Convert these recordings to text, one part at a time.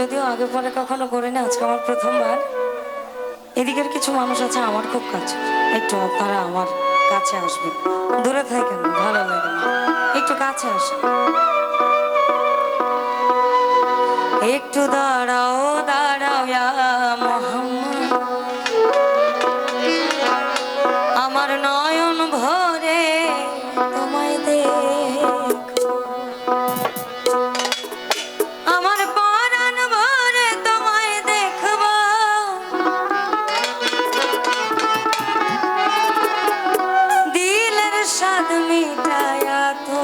যদিও আগে পরে কখনো করিনি, আজকে আমার প্রথমবার। এদিকের কিছু মানুষ আছে, আমার খুব কাছে। একটু তারা আমার কাছে আসবে দূরে থাকেন, ভালো লাগে না। একটু কাছে আসবে একটু দাঁড়াও কাটায়া তো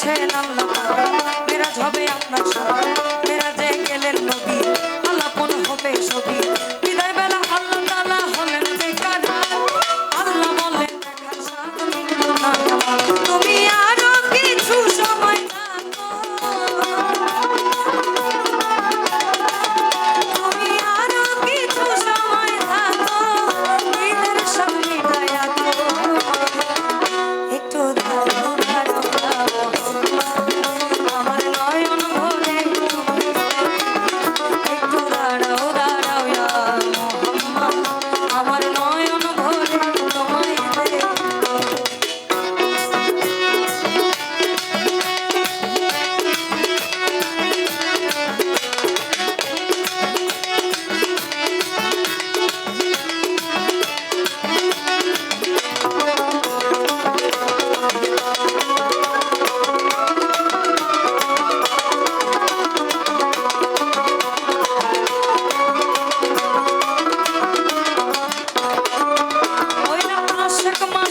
রেখেছেন আল্লাহ। মেরাজ হবে আপনার সঙ্গে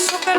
Шукай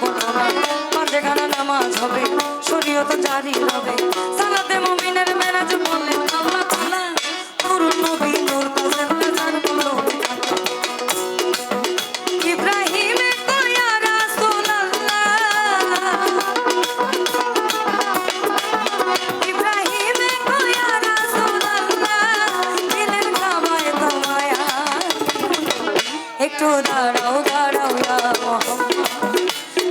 করো না যেখানে নামাজ হবে, শরীয়ত জারি হবে। সালাতে মুমিনের মেরাজ বললেন, আল্লাহ তাআলা নবী।